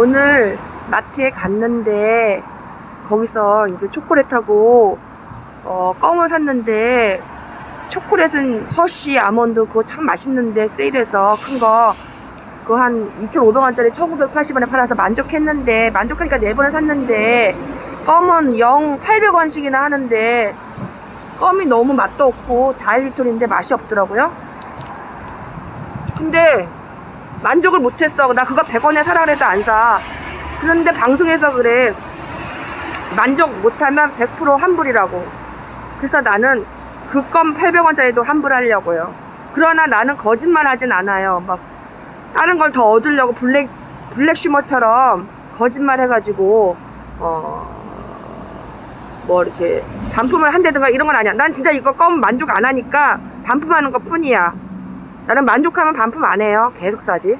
오늘 마트에 갔는데 거기서 이제 초콜릿하고 어, 껌을 샀는데 초콜릿은 허쉬 아몬드 그거 참 맛있는데 세일해서 큰 거 그거 한 2,500원짜리 1,980원에 팔아서 만족했는데 만족하니까 4번을 샀는데 껌은 0 800원씩이나 하는데 껌이 너무 맛도 없고 자일리톨인데 맛이 없더라고요. 근데 만족을 못했어. 나 그거 100원에 사라 그래도 안 사. 그런데 방송에서 그래. 만족 못하면 100% 환불이라고. 그래서 나는 그껌 800원짜리도 환불하려고요. 그러나 나는 거짓말 하진 않아요. 막 다른 걸 더 얻으려고 블랙 블랙 슈머처럼 거짓말 해가지고 어 뭐 이렇게 반품을 한다든가 이런 건 아니야. 난 진짜 이거 껌 만족 안 하니까 반품하는 것 뿐이야. 나는 만족하면 반품 안 해요. 계속 사지.